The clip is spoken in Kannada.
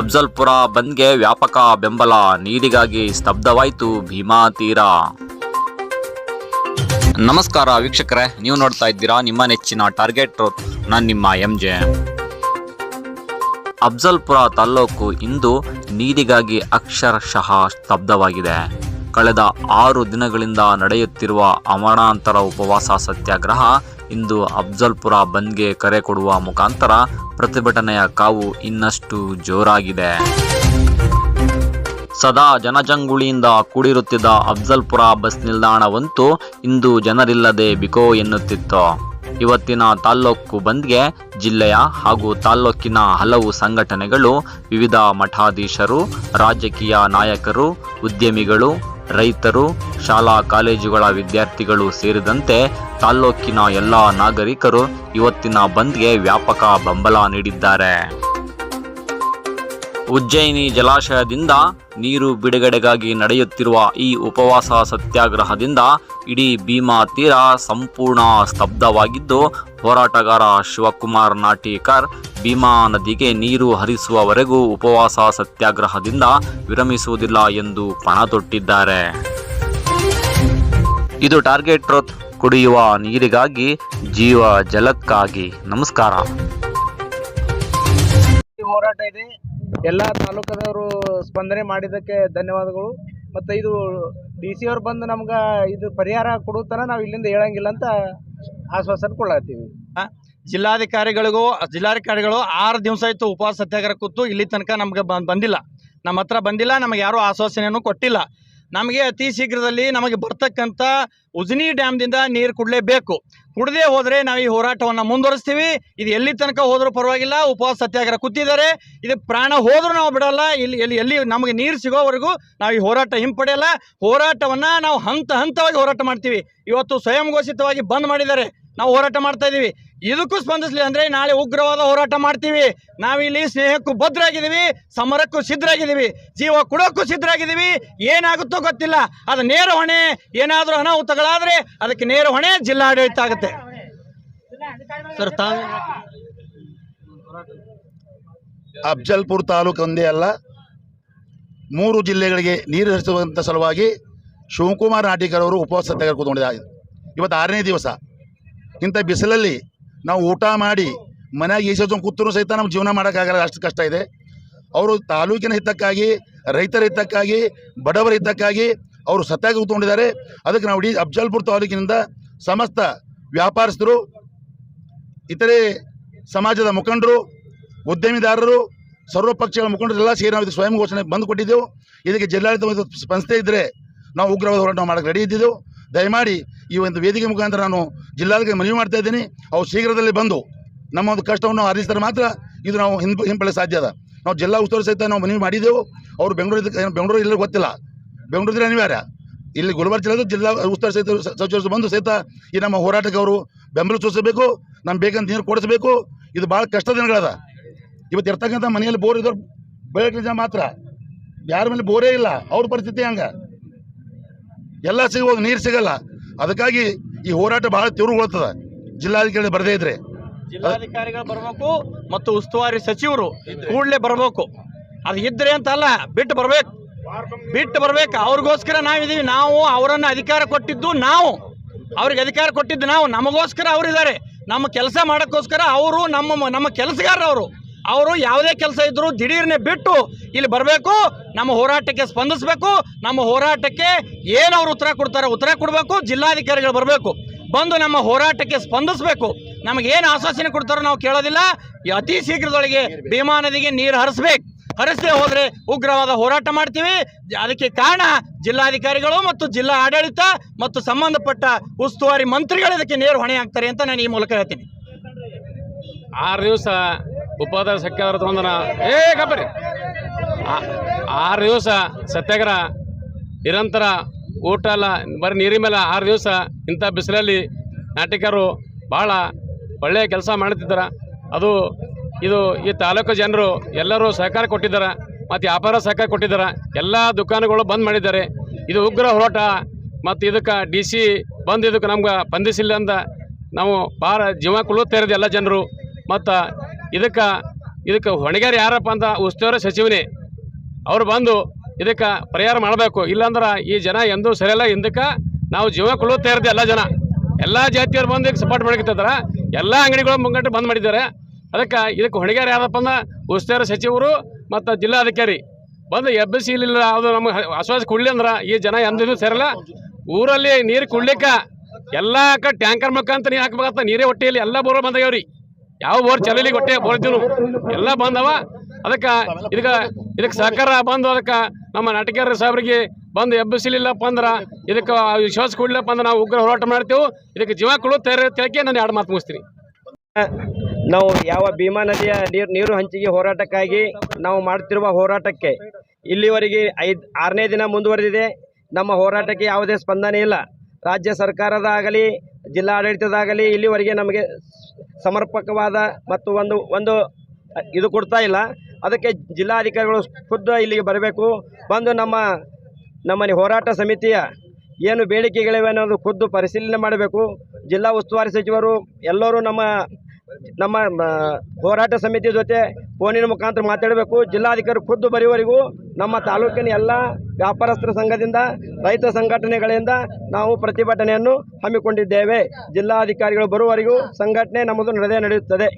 ಅಫ್ಜಲ್ಪುರ ಬಂದ್ಗೆ ವ್ಯಾಪಕ ಬೆಂಬಲ ನೀರಿಗಾಗಿ ಸ್ತಬ್ಧವಾಯಿತು ಭೀಮಾ ತೀರ. ನಮಸ್ಕಾರ ವೀಕ್ಷಕರೇ, ನೀವು ನೋಡ್ತಾ ಇದ್ದೀರಾ ನಿಮ್ಮ ನೆಚ್ಚಿನ ಟಾರ್ಗೆಟ್ ನಾನು ನಿಮ್ಮ ಎಂ ಜೆ ಅಫ್ಜಲ್ಪುರ ತಾಲ್ಲೂಕು ಇಂದು ನೀರಿಗಾಗಿ ಅಕ್ಷರಶಃ ಸ್ತಬ್ಧವಾಗಿದೆ. ಕಳೆದ ಆರು ದಿನಗಳಿಂದ ನಡೆಯುತ್ತಿರುವ ಅಮರಣಾಂತರ ಉಪವಾಸ ಸತ್ಯಾಗ್ರಹ ಇಂದು ಅಫ್ಜಲ್ಪುರ ಬಂದ್ಗೆ ಕರೆ ಕೊಡುವ ಮುಖಾಂತರ ಪ್ರತಿಭಟನೆಯ ಕಾವು ಇನ್ನಷ್ಟು ಜೋರಾಗಿದೆ. ಸದಾ ಜನಜಂಗುಳಿಯಿಂದ ಕೂಡಿರುತ್ತಿದ್ದ ಅಫ್ಜಲ್ಪುರ ಬಸ್ ನಿಲ್ದಾಣವಂತೂ ಇಂದು ಜನರಿಲ್ಲದೆ ಬಿಕೋ ಎನ್ನುತ್ತಿತ್ತು. ಇವತ್ತಿನ ತಾಲ್ಲೂಕು ಬಂದ್ಗೆ ಜಿಲ್ಲೆಯ ಹಾಗೂ ತಾಲ್ಲೂಕಿನ ಹಲವು ಸಂಘಟನೆಗಳು ವಿವಿಧ ಮಠಾಧೀಶರು, ರಾಜಕೀಯ ನಾಯಕರು, ಉದ್ಯಮಿಗಳು ರೈತರು, ಶಾಲಾ, ಕಾಲೇಜುಗಳ ವಿದ್ಯಾರ್ಥಿಗಳು ಸೇರಿದಂತೆ ತಾಲ್ಲೂಕಿನ ಎಲ್ಲ ನಾಗರಿಕರು ಇವತ್ತಿನ ಬಂದ್ಗೆ ವ್ಯಾಪಕ ಬೆಂಬಲ ನೀಡಿದ್ದಾರೆ. ಉಜ್ಜಯಿನಿ ಜಲಾಶಯದಿಂದ ನೀರು ಬಿಡುಗಡೆಗಾಗಿ ನಡೆಯುತ್ತಿರುವ ಈ ಉಪವಾಸ ಸತ್ಯಾಗ್ರಹದಿಂದ ಇಡೀ ಭೀಮಾ ತೀರ ಸಂಪೂರ್ಣ ಸ್ತಬ್ಧವಾಗಿದ್ದು ಹೋರಾಟಗಾರ ಶಿವಕುಮಾರ್ ನಾಟೀಕರ್ ಭೀಮಾ ನದಿಗೆ ನೀರು ಹರಿಸುವವರೆಗೂ ಉಪವಾಸ ಸತ್ಯಾಗ್ರಹದಿಂದ ವಿರಮಿಸುವುದಿಲ್ಲ ಎಂದು ಪಣ ತೊಟ್ಟಿದ್ದಾರೆ ಇದು ಟಾರ್ಗೆಟ್ ರೋತ್ ಕುಡಿಯುವ ನೀರಿಗಾಗಿ, ಜೀವ ಜಲಕ್ಕಾಗಿ. ನಮಸ್ಕಾರ. ಹೋರಾಟ ಇದೆ. ಎಲ್ಲ ತಾಲೂಕದವರು ಸ್ಪಂದನೆ ಮಾಡಿದ್ದಕ್ಕೆ ಧನ್ಯವಾದಗಳು. ಮತ್ತು ಇದು ಡಿ ಸಿ ಅವ್ರು ಬಂದು ನಮ್ಗೆ ಇದು ಪರಿಹಾರ ಕೊಡುತ್ತಾರ ನಾವು ಇಲ್ಲಿಂದ ಹೇಳಂಗಿಲ್ಲ ಅಂತ ಆಶ್ವಾಸನೆ ಕೊಡ್ಲಾತ್ತೀವಿ ಜಿಲ್ಲಾಧಿಕಾರಿಗಳಿಗೂ, ಜಿಲ್ಲಾಧಿಕಾರಿಗಳು ಆರು ದಿವಸ ಆಯಿತು ಉಪವಾಸ ಸತ್ಯಾಗ್ರಹ ಕೂತು ಇಲ್ಲಿ ತನಕ ನಮ್ಗೆ ಬಂದಿಲ್ಲ. ನಮ್ಮ ಹತ್ರ ಬಂದಿಲ್ಲ, ನಮಗೆ ಯಾರೂ ಆಶ್ವಾಸನೆಯನ್ನು ಕೊಟ್ಟಿಲ್ಲ. ನಮಗೆ ಅತಿ ಶೀಘ್ರದಲ್ಲಿ ನಮಗೆ ಬರ್ತಕ್ಕಂಥ ಉಜ್ನಿ ಡ್ಯಾಮ್ದಿಂದ ನೀರು ಕುಡಲೇಬೇಕು ಕುಡದೇ ಹೋದರೆ ನಾವು ಈ ಹೋರಾಟವನ್ನು ಮುಂದುವರಿಸ್ತೀವಿ. ಇದು ಎಲ್ಲಿ ತನಕ ಹೋದರೂ ಪರವಾಗಿಲ್ಲ, ಉಪವಾಸ ಸತ್ಯಾಗ್ರಹ ಕೂತಿದ್ದಾರೆ. ಇದು ಪ್ರಾಣ ಹೋದರೂ ನಾವು ಬಿಡಲ್ಲ. ಇಲ್ಲಿ, ಎಲ್ಲಿ ಎಲ್ಲಿ ನಮಗೆ ನೀರು ಸಿಗೋವರೆಗೂ ನಾವು ಈ ಹೋರಾಟ ಹಿಂಪಡೆಯಲ್ಲ. ಹೋರಾಟವನ್ನು ನಾವು ಹಂತ ಹಂತವಾಗಿ ಹೋರಾಟ ಮಾಡ್ತೀವಿ. ಇವತ್ತು ಸ್ವಯಂ ಘೋಷಿತವಾಗಿ ಬಂದ್ ಮಾಡಿದ್ದಾರೆ. ನಾವು ಹೋರಾಟ ಮಾಡ್ತಾ ಇದ್ದೀವಿ. ಇದಕ್ಕೂ ಸ್ಪಂದಿಸಲಿ ಅಂದರೆ ನಾಳೆ ಉಗ್ರವಾದ ಹೋರಾಟ ಮಾಡ್ತೀವಿ. ನಾವಿಲ್ಲಿ ಸ್ನೇಹಕ್ಕೂ ಭದ್ರಾಗಿದ್ದೀವಿ ಸಮರಕ್ಕೂ ಸಿದ್ಧರಾಗಿದ್ದೀವಿ ಜೀವ ಕೊಡೋಕ್ಕೂ ಸಿದ್ಧರಾಗಿದ್ದೀವಿ ಏನಾಗುತ್ತೋ ಗೊತ್ತಿಲ್ಲ. ಅದು ನೇರ ಹೊಣೆ ಏನಾದರೂ ಅನಾಹುತಗಳಾದರೆ ಅದಕ್ಕೆ ನೇರ ಹೊಣೆ ಜಿಲ್ಲಾಡಳಿತ ಆಗುತ್ತೆ. ಸರ್ ತಾವು ಅಫ್ಜಲ್ಪುರ್ ತಾಲೂಕು ಒಂದೇ ಅಲ್ಲ ಮೂರು ಜಿಲ್ಲೆಗಳಿಗೆ ನೀರು ಹರಿಸುವಂಥ ಸಲುವಾಗಿ ಶಿವಕುಮಾರ್ ನಾಟಿಕರವರು ಉಪವಾಸ ತೆಗೆದುಕೊಂಡಿದ್ದಾರೆ. ಕೂತ್ಕೊಂಡಿದ್ದಾರೆ ಇವತ್ತು ಆರನೇ ದಿವಸ. ಇಂಥ ಬಿಸಿಲಲ್ಲಿ ನಾವು ಊಟ ಮಾಡಿ ಮನೆಯಾಗ ಈಸೋದು ಕೂತರೂ ಸಹಿತ ನಮ್ಮ ಜೀವನ ಮಾಡೋಕ್ಕಾಗಲ್ಲ ಅಷ್ಟು ಕಷ್ಟ ಇದೆ. ಅವರು ತಾಲೂಕಿನ ಹಿತಕ್ಕಾಗಿ, ರೈತರ ಹಿತಕ್ಕಾಗಿ, ಬಡವರ ಹಿತಕ್ಕಾಗಿ ಅವರು ಸತ್ಯಾಗಿ ಕೂತ್ಕೊಂಡಿದ್ದಾರೆ ಅದಕ್ಕೆ ನಾವು ಇಡೀ ಅಫ್ಜಲ್ಪುರ್ ತಾಲೂಕಿನಿಂದ ಸಮಸ್ತ ವ್ಯಾಪಾರಸ್ಥರು, ಇತರೆ ಸಮಾಜದ ಮುಖಂಡರು, ಉದ್ಯಮಿದಾರರು ಸರ್ವ ಪಕ್ಷಗಳ ಮುಖಂಡರೆಲ್ಲ ಸೇರಿ ನಾವು ಸ್ವಯಂ ಘೋಷಣೆ ಬಂದು ಕೊಟ್ಟಿದ್ದೆವು. ಇದಕ್ಕೆ ಜಿಲ್ಲಾಡಳಿತ ಸಂಸ್ಥೆ ಇದ್ದರೆ ನಾವು ಉಗ್ರವಾದ ಹೋರಾಟ ಮಾಡೋಕ್ಕೆ ರೆಡಿ ಇದ್ದಿದ್ದೆವು. ದಯಮಾಡಿ ಈ ಒಂದು ವೇದಿಕೆ ಮುಖಾಂತರ ನಾನು ಜಿಲ್ಲಾಧಿಕಾರಿ ಮನವಿ ಮಾಡ್ತಾ ಇದ್ದೀನಿ. ಅವು ಶೀಘ್ರದಲ್ಲಿ ಬಂದು ನಮ್ಮ ಒಂದು ಕಷ್ಟವನ್ನು ಆರಿಸಿದರೆ ಮಾತ್ರ ಇದು ನಾವು ಹಿಂಪ್ ಹಿಂಪಡೆಯಲು ಸಾಧ್ಯ ಅದ. ನಾವು ಜಿಲ್ಲಾ ಉಸ್ತುವಾರಿ ಸಹಿತ ನಾವು ಮನವಿ ಮಾಡಿದ್ದೆವು ಅವರು ಬೆಂಗಳೂರು ಬೆಂಗಳೂರು ಇಲ್ಲ ಗೊತ್ತಿಲ್ಲ. ಬೆಂಗಳೂರಿದ್ರೆ ಅನಿವಾರ್ಯ. ಇಲ್ಲಿ ಗುಲ್ಬರ್ಗ ಜಿಲ್ಲೆದು ಜಿಲ್ಲಾ ಉಸ್ತುವಾರಿ ಸಹಿತ ಸಚಿವರು ಬಂದು ಸಹಿತ ಈ ನಮ್ಮ ಹೋರಾಟಕ್ಕೆ ಅವರು ಬೆಂಬಲ ಸೂಚಿಸಬೇಕು. ನಮ್ಮ ಬೇಕಂತ ನೀರು ಕೊಡಿಸಬೇಕು. ಇದು ಭಾಳ ಕಷ್ಟ ದಿನಗಳದ. ಇವತ್ತು ಇರ್ತಕ್ಕಂಥ ಮನೆಯಲ್ಲಿ ಬೋರ್ ಇದ್ದವ್ರು ಬೆಳಗ್ಗೆ ಜನ ಮಾತ್ರ. ಯಾರ ಮೇಲೆ ಬೋರೇ ಇಲ್ಲ. ಅವ್ರ ಪರಿಸ್ಥಿತಿ ಹಂಗೆ. ಎಲ್ಲ ಸಿಗುವಾಗ ನೀರು ಸಿಗಲ್ಲ. ಅದಕ್ಕಾಗಿ ಈ ಹೋರಾಟ ಬಹಳ ತೀವ್ರಗೊಳ್ತದ. ಜಿಲ್ಲಾಧಿಕಾರಿ ಬರದೇ ಇದ್ರೆ. ಜಿಲ್ಲಾಧಿಕಾರಿಗಳು ಬರಬೇಕು ಮತ್ತು ಉಸ್ತುವಾರಿ ಸಚಿವರು ಕೂಡಲೇ ಬರಬೇಕು. ಅದು ಇದ್ರೆ ಅಂತ ಅಲ್ಲ, ಬಿಟ್ಟು ಬರ್ಬೇಕು. ಬಿಟ್ಟು ಬರ್ಬೇಕು. ಅವ್ರಿಗೋಸ್ಕರ ನಾವಿದೀವಿ. ನಾವು ಅವರನ್ನು ಅಧಿಕಾರ ಕೊಟ್ಟಿದ್ದು ನಾವು. ಅವ್ರಿಗೆ ಅಧಿಕಾರ ಕೊಟ್ಟಿದ್ದು ನಾವು. ನಮಗೋಸ್ಕರ ಅವರಿದ್ದಾರೆ. ನಮ್ಮ ಕೆಲಸ ಮಾಡೋಕ್ಕೋಸ್ಕರ ಅವರು, ನಮ್ಮ ನಮ್ಮ ಕೆಲಸಗಾರರು ಅವರು ಯಾವುದೇ ಕೆಲಸ ಇದ್ದರೂ ದಿಢೀರ್ನೆ ಬಿಟ್ಟು ಇಲ್ಲಿ ಬರಬೇಕು, ನಮ್ಮ ಹೋರಾಟಕ್ಕೆ ಸ್ಪಂದಿಸಬೇಕು, ನಮ್ಮ ಹೋರಾಟಕ್ಕೆ ಏನು ಅವರು ಉತ್ತರ ಕೊಡ್ತಾರೆ ಉತ್ತರ ಕೊಡಬೇಕು, ಜಿಲ್ಲಾಧಿಕಾರಿಗಳು ಬರಬೇಕು. ಬಂದು ನಮ್ಮ ಹೋರಾಟಕ್ಕೆ ಸ್ಪಂದಿಸಬೇಕು. ನಮಗೆ ಏನು ಆಶ್ವಾಸನೆ ಕೊಡ್ತಾರೋ ನಾವು ಕೇಳೋದಿಲ್ಲ. ಅತಿ ಶೀಘ್ರದೊಳಗೆ ಭೀಮಾ ನದಿಗೆ ನೀರು ಹರಿಸ್ಬೇಕು. ಹರಿಸದೆ ಹೋದರೆ ಉಗ್ರವಾದ ಹೋರಾಟ ಮಾಡ್ತೀವಿ. ಅದಕ್ಕೆ ಕಾರಣ ಜಿಲ್ಲಾಧಿಕಾರಿಗಳು ಮತ್ತು ಜಿಲ್ಲಾ ಆಡಳಿತ ಮತ್ತು ಸಂಬಂಧಪಟ್ಟ ಉಸ್ತುವಾರಿ ಮಂತ್ರಿಗಳು ಇದಕ್ಕೆ ನೇರ ಹೊಣೆ ಆಗ್ತಾರೆ ಅಂತ ನಾನು ಈ ಮೂಲಕ ಹೇಳ್ತೀನಿ. ಆರು ದಿವಸ ಉಪವಾಸ ಸಖ್ಯಾದ್ರ ತಗೊಂಡ ಏ, ಕಬ್ಬರಿ! ಆರು ದಿವಸ ಸತ್ಯಾಗ್ರಹ, ನಿರಂತರ ಊಟ ಅಲ್ಲ ಬರೀ ನೀರಿನ ಮೇಲೆ ಆರು ದಿವಸ ಇಂಥ ಬಿಸಿಲಲ್ಲಿ ನಾಟಿಕರು ಭಾಳ ಒಳ್ಳೆಯ ಕೆಲಸ ಮಾಡುತ್ತಿದ್ದಾರೆ ಅದು, ಇದು ಈ ತಾಲೂಕು ಜನರು ಎಲ್ಲರೂ ಸಹಕಾರ ಕೊಟ್ಟಿದ್ದಾರೆ. ಮತ್ತು ವ್ಯಾಪಾರ ಸಹಕಾರ ಕೊಟ್ಟಿದ್ದಾರೆ. ಎಲ್ಲ ದುಕಾನುಗಳು ಬಂದ್ ಮಾಡಿದ್ದಾರೆ. ಇದು ಉಗ್ರ ಹೋರಾಟ. ಮತ್ತು ಇದಕ್ಕೆ ಡಿ ಸಿ ಬಂದು ಇದಕ್ಕೆ ನಮ್ಗೆ ಬಂಧಿಸಿಲ್ಲ ಅಂತ ನಾವು ಭಾಳ ಜೀವ ಕುಳುತ್ತಾ ಇರೋದು ಎಲ್ಲ ಜನರು. ಮತ್ತು ಇದಕ್ಕೆ ಇದಕ್ಕೆ ಹೊಣೆಗಾರ ಯಾರಪ್ಪ ಅಂತ ಉಸ್ತುವಾರಿ ಸಚಿವನೇ, ಅವ್ರು ಬಂದು ಇದಕ್ಕೆ ಪರಿಹಾರ ಮಾಡಬೇಕು. ಇಲ್ಲಾಂದ್ರೆ ಈ ಜನ ಎಂದೂ ಸರಿಯಲ್ಲ. ಹಿಂದಕ್ಕೆ ನಾವು ಜೀವ ಕೊಡುತ್ತಾ ಇರ್ತೀವಿ ಎಲ್ಲ ಜನ. ಎಲ್ಲ ಜಾತಿಯವ್ರು ಬಂದು ಈಗ ಸಪೋರ್ಟ್ ಮಾಡ್ಕೊತಿದ್ದಾರೆ ಎಲ್ಲ ಅಂಗಡಿಗಳು ಮುಂಗಟ್ಟು ಬಂದ್ ಮಾಡಿದ್ದಾರೆ. ಅದಕ್ಕೆ ಇದಕ್ಕೆ ಹೊಣೆಗಾರ ಯಾರಪ್ಪ ಅಂದ್ರೆ ಉಸ್ತುವಾರಿ ಸಚಿವರು ಮತ್ತು ಜಿಲ್ಲಾಧಿಕಾರಿ ಬಂದು ಎಬ್ಬಸಿ ಇಲ್ಲ ಅದು ನಮಗೆ ಆಶ್ವಾಸ ಕೊಡ್ಲಿ ಅಂದ್ರೆ ಈ ಜನ ಎಂದೂ ಸೇರಲ್ಲ ಊರಲ್ಲಿ ನೀರು ಕುಡ್ಲಿಕ್ಕೆ ಎಲ್ಲ ಕಡೆ ಟ್ಯಾಂಕರ್ ಮುಖಾಂತರ ನೀರು ಹಾಕ್ಬೇಕಂತ ನೀರೇ ಹೊಟ್ಟೆಯಲ್ಲಿ ಎಲ್ಲ ಬೋರ್ ಬಂದಾಗ್ಯಾವ್ರಿ ಯಾವ ಬೋರ್ ಚಲಲಿ ಕೊಟ್ಟೆ, ಬೋರ್ ಇದ್ದೀವಿ ಎಲ್ಲ ಬಂದವ. ಅದಕ್ಕೆ ಇದಕ್ಕೆ ಇದಕ್ಕೆ ಸಹಕಾರ ಬಂದು ಅದಕ್ಕೆ ನಮ್ಮ ನಾಟಕರ ಸಾಹೇಬರಿಗೆ ಬಂದು ಎಬ್ಬಿಸಲಿಲ್ಲಪ್ಪ ಅಂದ್ರೆ, ಇದಕ್ಕೆ ವಿಶ್ವಾಸ ಕೊಡ್ಲಿಲ್ಲಪ್ಪ ಅಂದ್ರೆ ನಾವು ಉಗ್ರ ಹೋರಾಟ ಮಾಡ್ತೇವೆ. ಇದಕ್ಕೆ ಜೀವ ಕೊಡೋ, ತೆರೆ ತಿಳಕ್ಕೆ ನಾನು ಎರಡು ಮಾತು ಮುಗಿಸ್ತೀನಿ. ನಾವು ಯಾವ ಭೀಮಾ ನದಿಯ ನೀರು ನೀರು ಹಂಚಿಕೆ ಹೋರಾಟಕ್ಕಾಗಿ ನಾವು ಮಾಡ್ತಿರುವ ಹೋರಾಟಕ್ಕೆ ಇಲ್ಲಿವರೆಗೆ ಐದು, ಆರನೇ ದಿನ ಮುಂದುವರೆದಿದೆ. ನಮ್ಮ ಹೋರಾಟಕ್ಕೆ ಯಾವುದೇ ಸ್ಪಂದನೆ ಇಲ್ಲ. ರಾಜ್ಯ ಸರ್ಕಾರದಾಗಲಿ ಜಿಲ್ಲಾಡಳಿತದಾಗಲಿ ಇಲ್ಲಿವರೆಗೆ ನಮಗೆ ಸಮರ್ಪಕವಾದ ಮತ್ತು ಒಂದು ಒಂದು ಇದು ಕೊಡ್ತಾ ಇಲ್ಲ. ಅದಕ್ಕೆ ಜಿಲ್ಲಾಧಿಕಾರಿಗಳು ಖುದ್ದು ಇಲ್ಲಿಗೆ ಬರಬೇಕು. ಬಂದು ನಮ್ಮ ನಮ್ಮ ಹೋರಾಟ ಸಮಿತಿಯ ಏನು ಬೇಡಿಕೆಗಳಿವೆ ಅನ್ನೋದು ಖುದ್ದು ಪರಿಶೀಲನೆ ಮಾಡಬೇಕು. ಜಿಲ್ಲಾ ಉಸ್ತುವಾರಿ ಸಚಿವರು ಎಲ್ಲರೂ ನಮ್ಮ ನಮ್ಮ ಹೋರಾಟ ಸಮಿತಿ ಜೊತೆ ಫೋನಿನ ಮುಖಾಂತರ ಮಾತಾಡಬೇಕು. ಜಿಲ್ಲಾಧಿಕಾರಿ ಖುದ್ದು ಬರೆಯುವವರೆಗೂ, ನಮ್ಮ ತಾಲೂಕಿನ ಎಲ್ಲ ವ್ಯಾಪಾರಸ್ಥರ ಸಂಘದಿಂದ, ರೈತ ಸಂಘಟನೆಗಳಿಂದ ನಾವು ಪ್ರತಿಭಟನೆಯನ್ನು ಹಮ್ಮಿಕೊಂಡಿದ್ದೇವೆ. ಜಿಲ್ಲಾಧಿಕಾರಿಗಳು ಬರುವವರೆಗೂ ಸಂಘಟನೆ ನಮ್ಮದು ನಡೆದೇ ನಡೆಯುತ್ತದೆ.